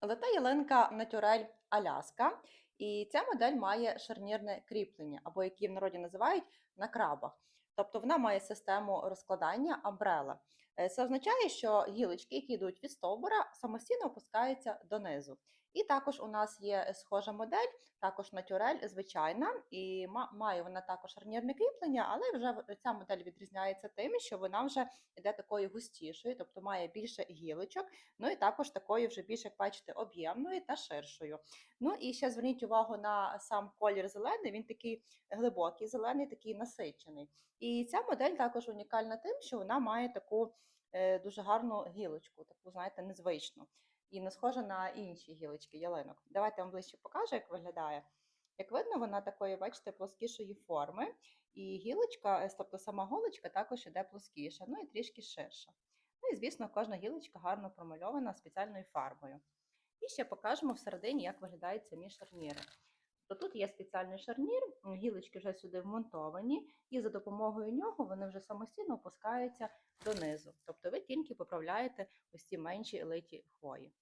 Лета ялинка Натюрель Аляска, і ця модель має шарнірне кріплення, або як її в народі називають на крабах. Тобто вона має систему розкладання амбрела. Е, Це означає, що гілочки, які йдуть від стовбура, самостійно опускаються донизу. І також у нас є схожа модель, також натюрель, звичайна, і має вона також шарнірне кріплення, але вже ця модель відрізняється тим, що вона вже йде такою густішою, тобто має більше гілочок, ну і також такою вже більш, як бачите, об'ємною та ширшою. Ну і ще зверніть увагу на сам колір зелений, він такий глибокий, зелений, такий насичений. І ця модель також унікальна тим, що вона має таку е, дуже гарну гілочку, таку, знаєте, незвичну. І не схожа на інші гілочки ялинок. Давайте вам ближче покажу, як виглядає. Як видно, вона такої, бачите, плоскішої форми, і гілочка, е, тобто сама голочка також іде плоскіша, ну і трішки ширша. Ну і, звісно, кожна гілочка гарно промальована спеціальною фарбою. І ще покажемо всередині, як виглядають самі шарніри. То тут є спеціальний шарнір, гілочки вже сюди вмонтовані, і за допомогою нього вони вже самостійно опускаються донизу. Тобто ви тільки поправляєте ось ці менші литі хвої.